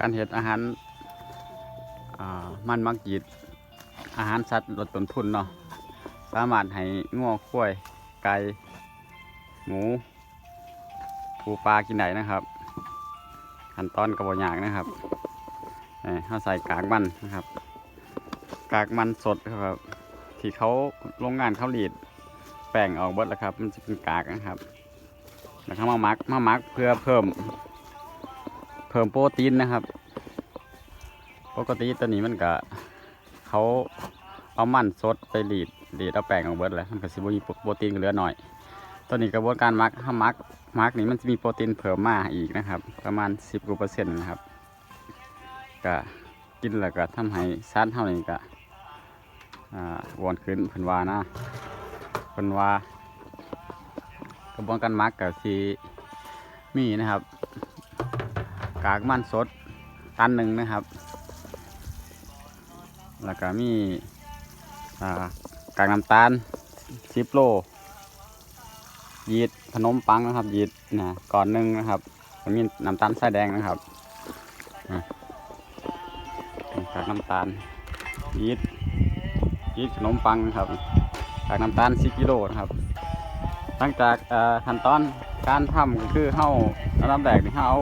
การเห็ดอาหารมันมักจีดอาหารสัตว์ลดต้นทุนเนาะสามารถให้ง้อข้วย ไก่หมูปูปลากินได้นะครับขั้นตอนกระบอกยากนะครับเอ่อเขาใส่กากมันนะครับ กากมันสดครับ ที่เขาโรงงานเขาหลีดแป้งออกเบิดแล้วครับ มันจะเป็นกากนะครับ แล้วเขามามักมามักเพื่อเพิ่ม เพิ่มโปรตีนนะครับ ปกติตัวนี้มันก็เขาเอามันสดไปหลีดหลีดเอาแป้งออกเบิร์ดแล้วมันก็สิบมีโปรตีนเหลือหน่อย ตัวนี้กระบวนการมักถ้ามักมักนี่มันจะมีโปรตีนเพิ่มมาอีกนะครับ ประมาณสิบกว่าเปอร์เซ็นต์นะครับก็กินแล้วก็ทำให้ซานเท่านี้ก็อ่าอ้วนขึ้นเพิ่นว่านะเพิ่นว่ากระบวนการมักกับสีมีนะครับ กากมันสดตันหนึ่งนะครับ แล้วก็มีกากน้ำตาลสิบโล ยีดขนมปังนะครับ ยีดนะก่อนหนึ่งนะครับแล้วมีน้ำตาลทรายแดงนะครับกากน้ำตาลยีดยีดขนมปังนะครับกากน้ำตาลสิบกิโลนะครับหลังจากอ่อขั้นตอนการทำก็คือเฮาอันดับแรกนี่เฮาเอา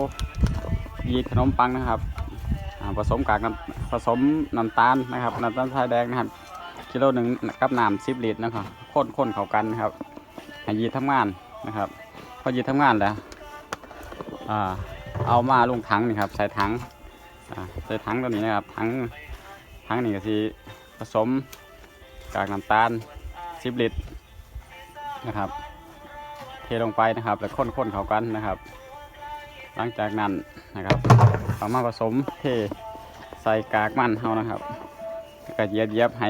ยีดขนมปังนะครับผสมกากน้ำผสมน้ำตาลนะครับน้ำตาลทรายแดงนะครับกิโลหนึ่งกับน้ำสิบลิตรนะครับข้นข้นเข้ากันนะครับให้ยีดทำงานนะครับพอยีดทำงานแล้วเอามาลงถังนี่ครับใส่ถังใส่ถังตัวนี้นะครับถังถังนี่ก็สิผสมกากน้ำตาลสิบลิตรนะครับ เทลงไปนะครับ แล้วข้นๆเข้ากันนะครับ หลังจากนั้นนะครับเอามาผสมเทใส่กากมันเฮานะครับก็เยียบเยียบให้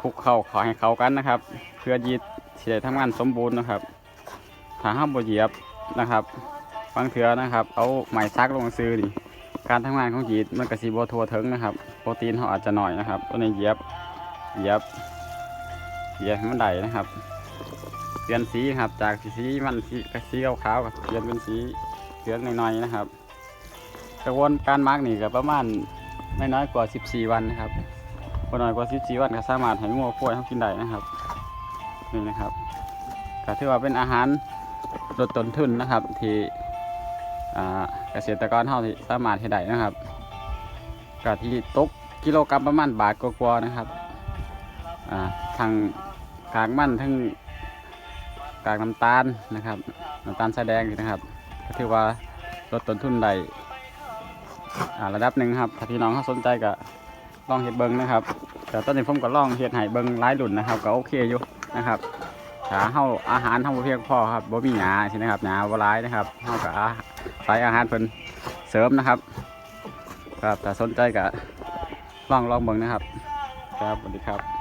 คลุกเข้าขอให้เข้ากันนะครับ เพื่อยีดสิได้ทำงานสมบูรณ์นะครับ ถ้าห้ามบ่เยียบนะครับบางเถือนะครับ เอาไม้ซักลงซื้อนี่การทำงานของยีดมันกระสีบทัวเถึงนะครับ โปรตีนเขาอาจจะหน่อยนะครับตัวนี้เยียบเยียบเยียบให้มันได้นะครับเปลี่ยนสีครับจากสีมันสีสีขาวๆกับเปลี่ยนเป็นสี เหลืองหน่อยๆนะครับ กระบวนการมาร์กนี่ก็ประมาณไม่น้อยกว่า 14 วันนะครับบ่น้อยกว่า 14 วันก็สามารถให้งัวควายเขากินได้นะครับนี่นะครับก็ถือว่าเป็นอาหารลดต้นทุนนะครับ ที่เกษตรกรเฮาที่สามารถเฮ็ดได้นะครับก็ที่ตกกิโลกรัมประมาณบาทกว่าๆนะครับทางกากมันทั้งกากน้ำตาลนะครับน้ำตาลทรายแดงนะครับ ก็ถือว่าลดต้นทุนได้อ่าระดับหนึ่งครับถ้าพี่น้องเขาสนใจก็ลองเห็ดเบิ้งนะครับแต่ตอนนี้ผมก็ลองเห็ดไห้เบิ้งหลายรุ่นนะครับ ก็โอเคอยู่นะครับถ้าเฮาอาหารเฮาบ่เพียงพอครับบ่มีหยาใช่ไหมครับหยาบ่หลายนะครับเฮาก็ใส่อาหารเพิ่นเสริมนะครับ ครับถ้าสนใจก็ลองลองเบิ้งนะครับ ครับสวัสดีครับ